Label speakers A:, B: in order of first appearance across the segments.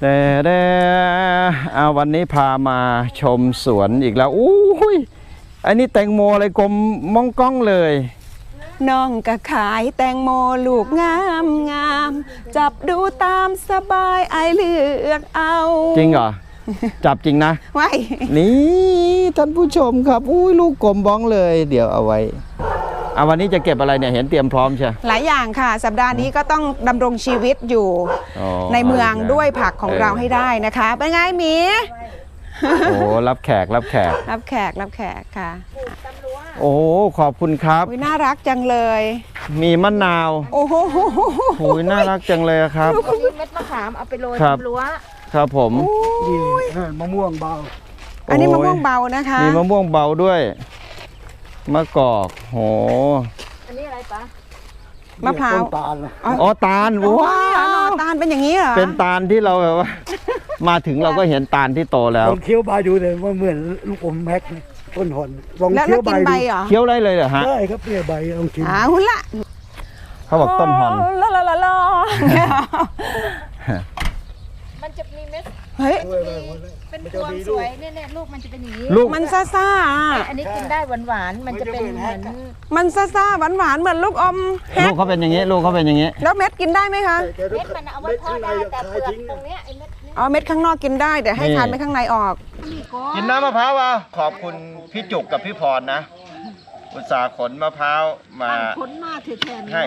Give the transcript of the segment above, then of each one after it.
A: แต่แต่เอาวันนี้พามาชมสวนอีกแล้วอู้หุยอันนี้แตงโมอะไรกลมมองกล้องเลย
B: น้องก็ขายแตงโมลูกงามงามจับดูตามสบายไอเลือกเอา
A: จริงเหรอ จับจริงนะ
B: ไว้
A: นี่ท่านผู้ชมครับ อุ้ยลูกกลมบ้องเลย เดี๋ยวเอาไว้เอาวันนี้จะเก็บอะไรเนี่ยเห็นเตรียมพร้อมใช่
B: หลายอย่างค่ะ สัปดาห์นี้ก็ต้องดำรงชีวิตอยู่
A: อ๋อ
B: ในเมืองด้วยผักของ
A: เออ
B: เราให้ได้นะคะ เป็นไงหมี
A: โอ้รับแขกรับแขก
B: รับแขกรับแขกค่ะ
A: โอ้ขอบคุณครับ
B: อุ๊ยน่ารักจังเลย
A: มีมะนาว
B: โอ้โห
A: โอ้ยน่ารักจังเลยครับ
C: เอาเม็ดมะขามเอาไปโรย
A: ครับ
C: ทำรั้ว
A: ครับผม
D: นี่นั่นมะม่วงเบา
B: อันนี้
A: โอ้
B: มะ
A: ย
B: ม่วงเบานะคะ
A: มีมะม่วงเบาด้วย มะกอกโห
C: อันนี้อะไรปะ
B: มะพร้าว
D: ต้นตาลนะ
A: อ๋อตาล
B: ว้า
A: ว้าว
B: ตาลเป็นอย่างนี้เหรอ
A: เป็นตาลที่เราแบบว่า มาถึงเราก็เห็นตาลที่โตแล้ว
D: ลองเคี้ยวใบดูเลยว่าเหมือนลูกอมแม็กนะต้นหอนลอง
B: แล้ว
D: เคี้
B: แล้
D: ยววใบ
B: กินใบ
D: ดู
B: เหรอ
A: เคี้ยวได้เลยเหรอฮะ
D: ได้ครับเนี่ยใบลองชิม
B: อ่าหุ่นละ
A: เขาบอกต้นหอน
B: ลาลาลาลา
C: มันจะมีเม็ด
B: เฮ้ย
C: เป็นพวงสวยเนี่ยเนี่ยลูกมันจะเป็นอย่างนี้
A: ลูก
B: มันซ่าซ่าๆอะ
C: อันนี้กินได้หวานๆมันจะเป็นเหมือน
B: มันซ่าซ่าหวานหวานๆเหมือนลูกอมแฮ
A: ลู
B: ก
A: กเขาเป็นอย่างนี้ ลูกเขาเป็นอย่างนี้
B: แล้วเม็ดกินได้ไหมคะ
D: แต่
C: เม็ดมันเอาไว้ทอดได้แต่เปลือกตรงเนี้ยไอ้เม็ดเนี้ย
B: อ๋อเม็ดข้างนอกกินได้แต่ให้
A: นี่
B: ทานไปข้างในออก
C: นี่ก็
A: กินน้ำมะพร้าวอะขอบคุณพี่จุกกับพี่พรนะ อุตส่าห์ขนมะพร้าวมา
C: ผลมาถือแทน
A: ให้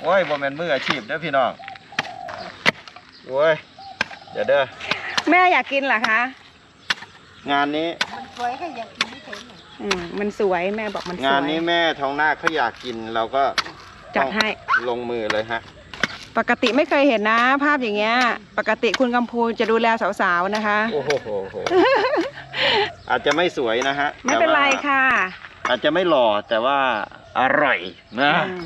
A: โอ้ยบ่แม่นมืออาชีพเด้อพี่น้องโอ้ย เดี๋ยวเด้อ
B: แม่อยากกินเหรอคะ
A: งานนี้
C: มันสวยก็อยากกินไม่เห็น
B: อืมมันสวยแม่บอกมันสวย
A: งานนี้แม่ทองนาคเขาอยากกินเราก็
B: จัดให้
A: ลงมือเลยฮะ
B: ปกติไม่เคยเห็นนะ ภาพอย่างเงี้ย ปกติคุณกำพูจะดูแลสาวๆนะคะ
A: โอ้โหโหโห อาจจะไม่สวยนะฮะ
B: ไม่เป็นไร
A: แต่ว่า
B: ค่ะ
A: อาจจะไม่หล่อแต่ว่าอร่อยนะ
B: อืม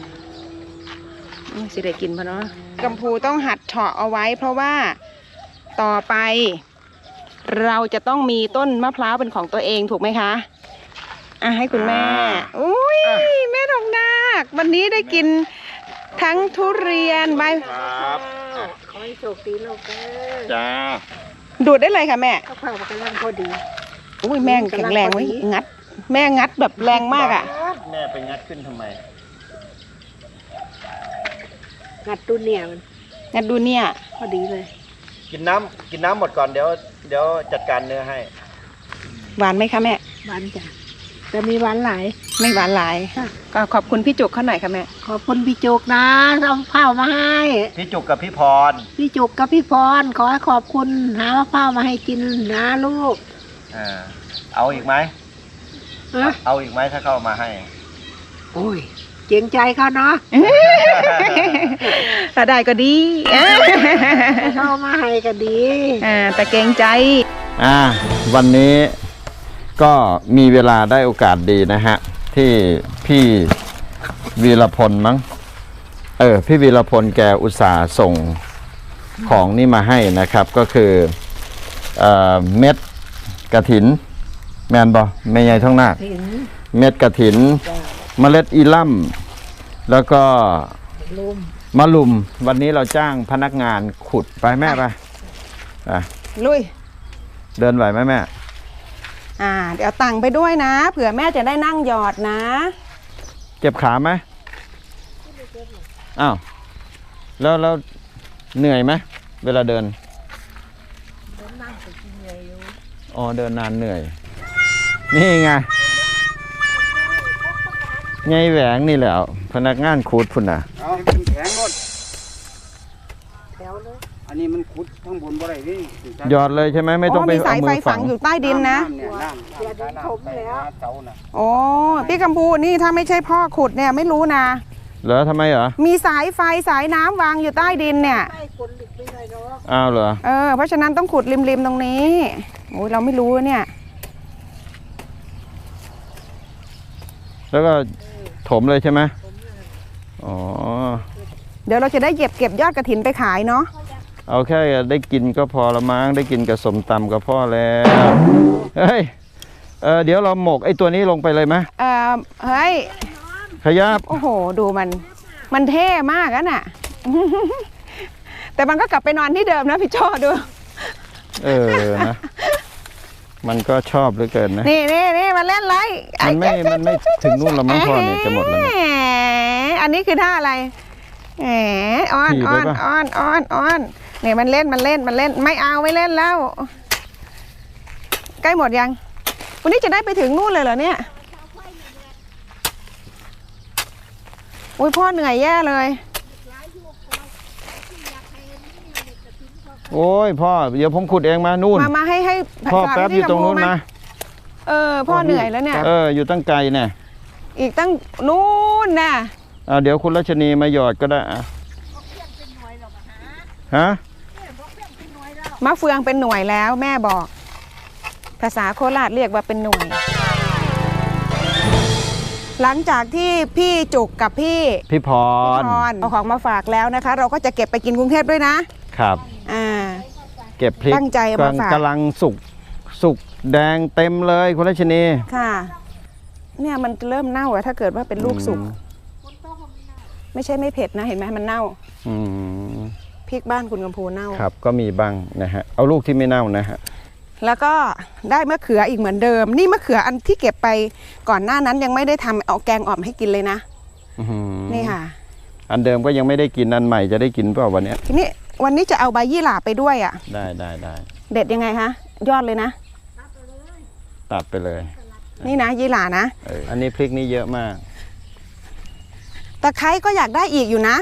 B: อืมสิได้กินพะเนาะกำพูต้องหัดเฉาะเอาไว้ เพราะว่า ต่อไป เราจะต้องมีต้นมะพร้าวเป็นของตัวเองถูกไหมคะอะให้คุณแม่อุ้ยแม่ดอกนาควันนี้ได้กินทั้งทุเรียนใบ
A: ครับ
C: ขอให้โชคดีลูกเด้อ
A: จ้า
B: ดูดได้เลยค่ะแม่
C: ข้าวเผามันกำลังพอดี
B: อุ้ยแม่งแข็งแรงไว้ยงัด แม่งัดแบบแรงมากอะ
A: แม่ไปงัดขึ้นทำไม
C: งัดตูเนี่ยมัน
B: งัดดูเนี่ย
C: พอดีเลย
A: กินน้ำกินน้ำหมดก่อนเดี๋ยวเดี๋ยวจัดการเนื้อให้
B: หวานไหมคะแม่
C: หวานจ้ะแต่มีหวานหลาย
B: ไม่หวานหลาย
C: ค่ะ
B: ก็ขอบคุณพี่จุกเขาหน่อยค่ะแม่
C: ขอบคุณพี่จุกนะเอาข้าวมาให้
A: พี่จุกกับพี่พร
C: พี่จุกกับพี่พรขอให้ขอบคุณหามะพร้าวมาให้กินนะลูก
A: อ่าเอาอีกไหม
C: เอะ
A: เอาอีกไหมถ้าเข้ามาให้
C: โอ้ย เจียงใจเขาเนาะ
B: ถ้าได้ก็ดี
C: ถ้าเข้ามาให้ก็ดี
B: อ่าแต่เกรงใจ
A: อ่า วันนี้ก็มีเวลาได้โอกาสดีนะฮะ ที่พี่วีรพลมั้ง เออ พี่วีรพลแกอุตส่าห์ส่งของนี่มาให้นะครับ ก็คือเอ่อเม็ดกระถิน แมนบอแม่ใหญ่ท้องนาค
C: เห็น
A: เม็ดกระถิน เมล็ดอีล่ำแล้วก็
C: ลม
A: มะลุม วันนี้เราจ้างพนักงานขุดไปแม่ไปอะ
B: ลุย
A: เดินไหวไหมแม่
B: อ่า เดี๋ยวตังค์ไปด้วยนะ เผื่อแม่จะได้นั่งหยอดนะ
A: เจ็บขาไหมอ้าวแล้วแล้วเหนื่อยไหมเวลาเดินอ๋อเดินนานเหนื่อย นี่ไง ไงแหวงนี่แหละพนักงานคูดพุ่นน่ะ
D: เอาให้มันแข็งหมด
C: แถวเลย
D: อันนี้มันขุดข้างบนบ่ได้นี่
A: หยอดเลยใช่ไหมไม่ต้องไป
B: มีสา
A: เอา
B: ย
A: มื
B: ไฟ
A: อ
B: ฝั
A: ฝั
B: ง
A: ง
B: อยู่ใต้ดินนะำ
D: เนี่ยน้ำ
C: อย่าดินถมแล้ว
D: เสาน่ะ
B: โอ้พี่กัมพูนี่ถ้าไม่ใช่พ่อขุดเนี่ยไม่รู้นะ
A: เหรอทำไมเหรอ
B: มีสายไฟสายน้ำวางอยู่ใต้ดินเนี่ย
C: ให้คนหลีกไม่ได้เนาะ
A: อ้าวเหรอ
B: เออเพราะฉะนั้นต้องขุดริมๆตรงนี้โอ้ยเราไม่รู้เนี่ย
A: แล้วก็ถมเลยใช่ไหมอ๋อ
B: เดี๋ยวเราจะได้เก็บเก็บยอดกระถินไปขายเนาะ
A: เอาแค่ได้กินก็พอละมั้งได้กินกับสมตำก็พอแล้ว เฮ้ยเออเดี๋ยวเราหมกไอ้ตัวนี้ลงไปเลยไหม
B: เออเฮ้ย
A: ขยับ
B: โอ้โห ดูมัน มันเท่มากอะน่ะ แต่มันก็กลับไปนอนที่เดิมนะพี่โจดู
A: เออนะ มันก็ชอบเหลือเกินนะ
B: นี่นี่นี่มาเล่นไร
A: มันไม่ มันไม่ถึงนู่นละมั้งพ่อเนี่ยจะหมดแล้วเนี่ย
B: แหมอันนี้คือท่าอะไรแหมอ้อน
A: ขี่
B: อ้
A: ไป
B: อน
A: ปะ
B: อ้อนอ้อนอ้อนเนี่ยมันเล่นมันเล่นมันเล่นไม่เอาไม่เล่นแล้ว ใกล้หมดยัง วันนี้จะได้ไปถึงนู่นเลยเหรอเนี่ยอุ้ยพ่อเหนื่อยแย่เลย
A: โอ้ยพ่อเดี๋ยวผมขุดเองมานู่น
B: มามาให้ให้
A: พ่อ
B: สน
A: แป๊บ
B: วิ
A: อ
B: ธี
A: ยู่ตรงนู้น
B: กำพู
A: นะ
B: เออพ่อเหนื่อยแล้วเนี่ย
A: เอออยู่ตั้งไกลเนี่ย
B: อีกตั้งนู่นน่ะ
A: อ่าเดี๋ยวคุณรัชนีมาหยอดก็ได้อะฮะ
B: มะเฟืองเป็นหน่วยแล้วแม่บอก ภาษาโคราชเรียกว่าเป็นหน่วย หลังจากที่พี่จุกกับพี่
A: พี่พ
B: พ
A: ร
B: รเอาของมาฝากแล้วนะคะ เราก็จะเก็บไปกินกรุงเทพด้วยนะครับอ่า
A: เก็บพริก
B: ตั้งใจเอามาฝาก
A: กำลังสุกสุกแดงเต็มเลยคุณรัชนี
B: ค่ะ เนี่ยมันเริ่มเน่าอะถ้าเกิดว่าเป็นลูกสุก
A: อืม
B: ไม่ใช่ไม่เผ็ดนะ เห็นไหมมันเน่า
A: อืม
B: พริกบ้านคุณกำพูเน่า
A: ครับก็มีบ้างนะฮะเอาลูกที่ไม่เน่านะฮะ
B: แล้วก็ได้มะเขืออีกเหมือนเดิม นี่มะเขืออันที่เก็บไปก่อนหน้านั้นยังไม่ได้ทำเอาแกงอ่อมให้กินเลยนะ
A: อื้อหือ
B: นี่ค่ะ
A: อันเดิมก็ยังไม่ได้กินอันใหม่จะได้กินเปล่าวันเนี้ย
B: ทีนี้ วันนี้จะเอาใบยี่หร่าไปด้วยอะ
A: ได้ได้ได้
B: เด็ดยังไงคะยอดเลยนะ
A: ตัดไปเลย
B: นี่นะยี่หร่านะ
A: เอออันนี้พริกนี่เยอะมาก
B: ตะไคร้ก็อยากได้อีกอยู่นะ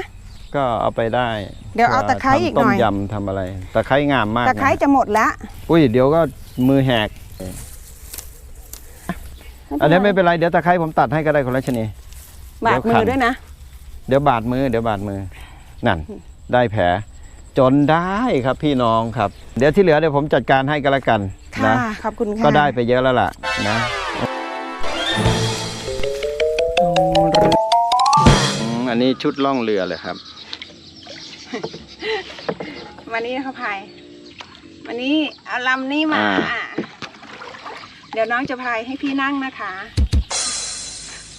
A: ก็เอาไปได้
B: เดี๋ยวเอาตะไคร้อีกหน่อย
A: ทำต้มยำทำอะไร ตะไคร้งามมาก
B: ตะไคร้
A: นะ
B: จะหมดแล้ว
A: อุ้ยเดี๋ยวก็มือแหก อันนี้ไม่เป็นไรเดี๋ยวตะไคร้ผมตัดให้ก็ได้คุณรัชนี
B: บาดมือด้วยนะ
A: เดี๋ยวบาดมือ เดี๋ยวบาดมือ นั่น ได้แผล จนได้ครับพี่น้องครับ เดี๋ยวที่เหลือเดี๋ยวผมจัดการให้ก็แล้วกัน
B: ค่ะ
A: นะ
B: ขอบคุณค่ะ
A: ก็ได้ไปเยอะแล้วล่ะนะอืมอันนี้ชุดล่องเรือเลยครับ
B: วันนี้เขาพาย วันนี้เอาลำนี้มา
A: อ่า
B: เดี๋ยวน้องจะพายให้พี่นั่งนะคะ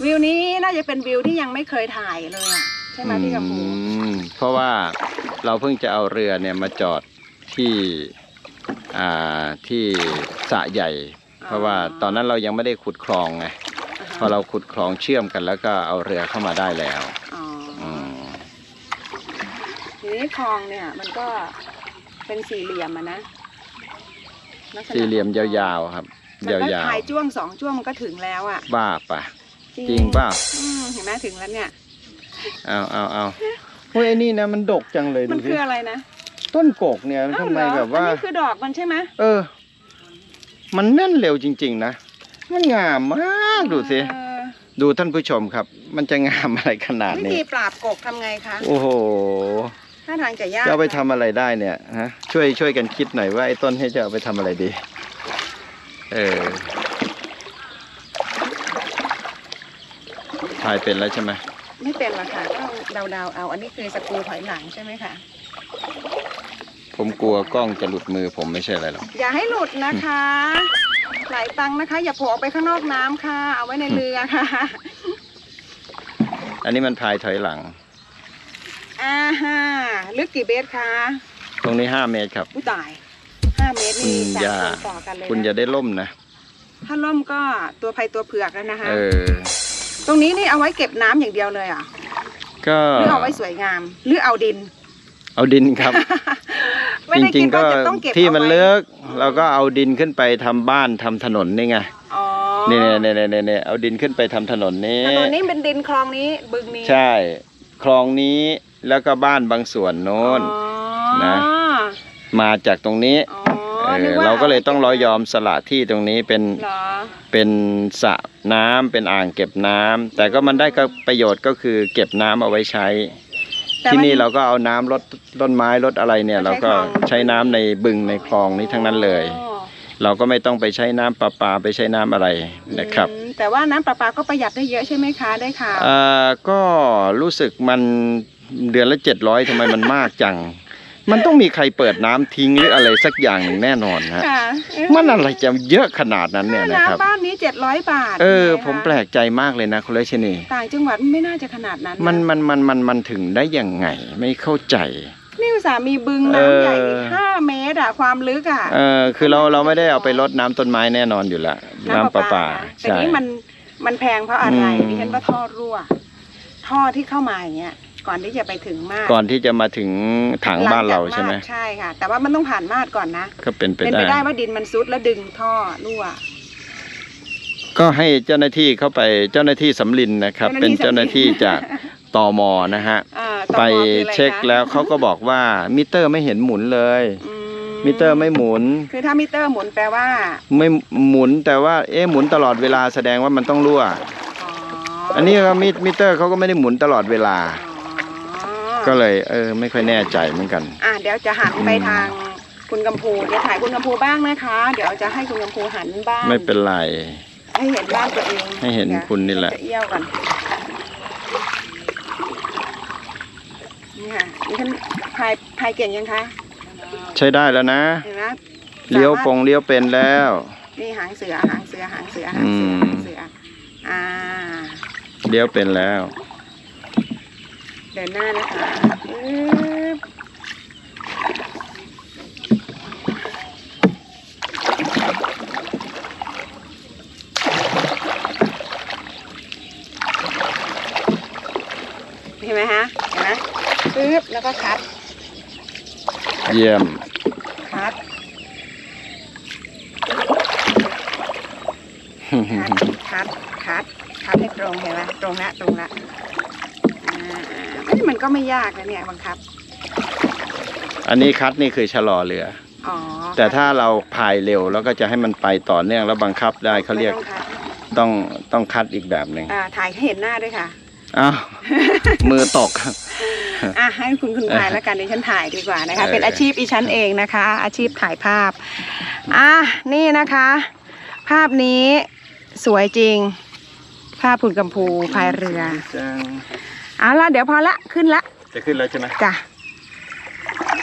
B: วิวนี้น่าจะเป็นวิวที่ยังไม่เคยถ่ายเลยอะใช่ไหมพี่กัมพู
A: อืม เพราะว่าเราเพิ่งจะเอาเรือเนี่ยมาจอดที่อ่าที่สระใหญ่ เพราะว่าตอนนั้นเรายังไม่ได้ขุดคลองไง
B: อ่า
A: พอ
B: ฮะ
A: เราขุดคลองเชื่อมกัน แล้วก็เอาเรือเข้ามาได้แล้ว
B: อ๋ออ
A: อืม
B: ทีนี้คลองเนี่ยมันก็เป็นสี่เหลี่ยมอะนะลักษณะ
A: สี่เหลี่ยมยาวๆครับ
B: แล้ว
A: ยา
B: ก็
A: ว
B: พายจ้วงสองจ้วงมันก็ถึงแล้วอะ
A: ๆบ้าปะจริงป่ะ
B: อืมเห็นไหมถึงแล้วเนี่ย
A: เอาเอาเอา เฮ้ยไอ้นี่นะมันดกจังเลย
B: มั
A: ดู
B: น
A: สิ
B: คืออะไรนะ
A: ต้นกกเนี่ย
B: อ้า
A: ทำ
B: ว
A: ไม
B: เหรอ
A: แบบว่า
B: อันนี้คือดอกมันใช่ไหม
A: เออ มันแน่นเร็วจริง ๆ นะ มันงามมากดูสิ
B: เออ
A: ดูท่านผู้ชมครับ มันจะงามอะไรขนาด
B: วิ
A: นี้
B: ธีปราบกบทำไงคะ
A: โอ้โห
B: ถ้าทางจะยาก
A: จะเอาไปทำอะไรได้เนี่ยฮะช่วยช่วยกันคิดหน่อยว่าไอ้ต้นให้จะเอาไปทำอะไรดี เออถ่ายเป็นแล้วใช่ไหม
B: ไม่เป็นหรอกค่ะต้องเดาๆเอา อันนี้คือสกรูถอยหลังใช่ไหมคะ
A: ผมกลัวกล้องจะหลุดมือผมไม่ใช่อะไรหรอก
B: อย่าให้หลุดนะคะหลายตังค์นะคะ อย่าโผล่ออกไปข้างนอกน้ำค่ะ เอาไว้ในเรือค่ะ
A: อันนี้มันพายถอยหลัง
B: อ่าฮะลึกกี่เมตรคะ
A: ตรงนี้ห้าเมตรครับ
B: ผู้ตายห้าเมตรนี่
A: คุณ
B: สาม
A: อย่า
B: คนต่อกันเลย
A: คุณจะ
B: นะ
A: ได้ล่มนะ
B: ถ้าล่มก็ตัวภัยตัวเผือกแล้วนะคะ
A: เออ
B: ตรงนี้นี่เอาไว้เก็บน้ำอย่างเดียวเลยเหรอะ
A: ก็
B: หรือเอาไว้สวยงาม หรือเอาดิน
A: เอาดินครับ
B: ไม่
A: จ
B: ได้
A: ริ
B: คิ
A: ง
B: ด
A: ๆก็
B: ว่าจะต้องเก็บ
A: ที่มัน
B: อาไว้
A: เลิกเราก็เอาดินขึ้นไปทำบ้านทำถนนนี่ไง
B: อ๋อ
A: นี่เนี่ยเนี่ยเนี่ยเนี่ยเอาดินขึ้นไปทำถนนนี้
B: ถนนนี้เป็นดินคลองนี้บึงนี้
A: ใช่ คลองนี้แล้วก็บ้านบางส่วนโน้น
B: อ๋อ
A: นะ มาจากตรงนี้
B: อ๋อ
A: เอ
B: นึ
A: อ
B: ว่
A: เราก็เลยต้องรอ
B: ไว้
A: ยอมสละที่ตรงนี้เป็น
B: เหรอ
A: เป็นสระน้ำเป็นอ่างเก็บน้ำแต่ก็มันได้ก็ประโยชน์ก็คือเก็บน้ำเอาไว้ใช้
B: แต่
A: ที่
B: มั
A: นี่เราก็เอาน้ำลดต้นไม้ลดอะไรเนี่ย
B: ก็
A: เรา
B: ใช้
A: ก็
B: คลอง
A: ใช้น้ำในบึงในคลองนี้ทั้งนั้นเลย
B: อ๋อ
A: เราก็ไม่ต้องไปใช้น้ำประปาไปใช้น้ำอะไรนะครับ
B: อืมแต่ว่าน้ำประปาก็ประหยัดได้เยอะใช่ไหมคะได้ค่ะ
A: เอ่อก็รู้สึกมันเดือนละเจ็ดร้อยทำไมมันมากจัง มันต้องมีใครเปิดน้ำทิ้งหรืออะไรสักอย่างหนึ่งแน่นอนฮะ
B: ค่ะ
A: มันอะไรจะเยอะขนาดนั้นเนี่ยนะครับ
B: น้ำบ้านนี้เจ็ดร้อยบาท
A: เออ
B: ไงคะ
A: ผมแปลกใจมากเลยนะคุณเลชนี
B: ต่างจังหวัดไม่น่าจะขนาดนั้นนะ
A: มันมันมันมันมันถึงได้ยังไงไม่เข้าใจ
B: นี่สามีบึง
A: เออ
B: น้ำใหญ่ห้าเมตรอะความลึกอะ
A: เออคือเราเราไม่ได้เอาไปรดน้ำต้นไม้แน่นอนอยู่ละน้ำประปา
B: แต่
A: ใช่
B: นี่มันมันแพงเพราะอะไร
A: อืม
B: ดิฉันว่าท่อรั่ว ท่อที่เข้ามาอย่างเงี้ย ก่อนที่จะไปถึงมาด
A: ก่อนที่จะมาถึงถังบ้านเราใช่ไหม
B: ลังจากดใช่ค่ะ แต่ว่ามันต้องผ่านมาดก่อนนะ
A: ก็เป็นไป
B: เป็น
A: ได้
B: ไปได้ว่าดินมันซุดแล้วดึงท่อรั่ว
A: ก็ให้เจ้าหน้าที่เข้าไปเจ้าหน้าที่สำลินนะครับ
B: เจ้าหน้าที่
A: เป็นเจ้าหน้าที่
B: สำลิน
A: จากตมนะฮะ
B: อ่าตม
A: ไป
B: คืออะไร
A: เช็ค
B: คะ
A: แล้วเขาก็บอกว่ามิเตอร์ไม่เห็นหมุนเลย
B: อื
A: มิเตอร์ไม่หมุน
B: คือถ้ามิเตอร์หมุนแปลว่า
A: ไม่หมุนแต่ว่าเอ๊ะหมุนตลอดเวลาแสดงว่ามันต้องรั่ว
B: อ๋อ
A: อั
B: อั
A: นนี้ก็มิมิเตอร์เขาก็ไม่ได้หมุนตลอดเวลา ก็เลยเออไม่ค่อยแน่ใจเหมือนกัน
B: อะเดี๋ยวจะหันไป
A: อืม
B: ทางคุณกำพูเดี๋ยวถ่ายคุณกำพูบ้างนะคะ เดี๋ยวจะให้คุณกำพูหันบ้าง
A: ไม่เป็นไร
B: ให้เห็นบ้านตัวเอง
A: ให้เห็น
B: ดี๋ยว
A: คุณนี่แหละ
B: จเอี้ยวก่อนนี่ค่ะนี่ฉันพายพายเก่งยังคะ
A: ใช้ได้แล้วนะ
B: เห็นไหม
A: เลี้ยว
B: สามารถ
A: ปงเลี้ยวเป็นแล้ว
B: นี่หางเสือหางเสือหางเสือหางเสือ
A: อืม
B: หางเสืออ่า
A: เลี้ยวเป็นแล้ว
B: เดินหน้านะคะปึ๊บเห็นไหมฮะเห็นไหมปึ๊บแล้วก็คัด
A: เยี่ยม
B: คัดคัดคัดคัดคัดให้ตรงเห็นไหมตรงละตรงละอ่าเอ้ยมันก็ไม่ยากนะเนี่ยบังคับ
A: อันนี้คัดนี่คือชะลอเรือ
B: อ๋อ
A: แต่ถ้าเราพายเร็วแล้วก็จะให้มันไปต่อเนื่องแล้วบังคับได้เขาเรียก
B: ไม่ต้องคัด
A: ต้องต้องคัดอีกแบบหนึ่ง
B: อ่าถ่ายให้เห็นหน้าด้วยค่ะ
A: อ้าวมือตก
B: อะให้คุณคุณถ่ายแล้วกันเดี๋ยวฉันถ่ายดีกว่านะคะ
A: เออ
B: เป็นอาชีพอีฉันเองนะคะ อาชีพถ่ายภาพ อะนี่นะคะ ภาพนี้สวยจริง ภาพคุณกำพูพายเรือ
A: จัง
B: เอาละเดี๋ยวพอละขึ้นละ
A: จะขึ้นแล้วใช่ไหม
B: จ้ะ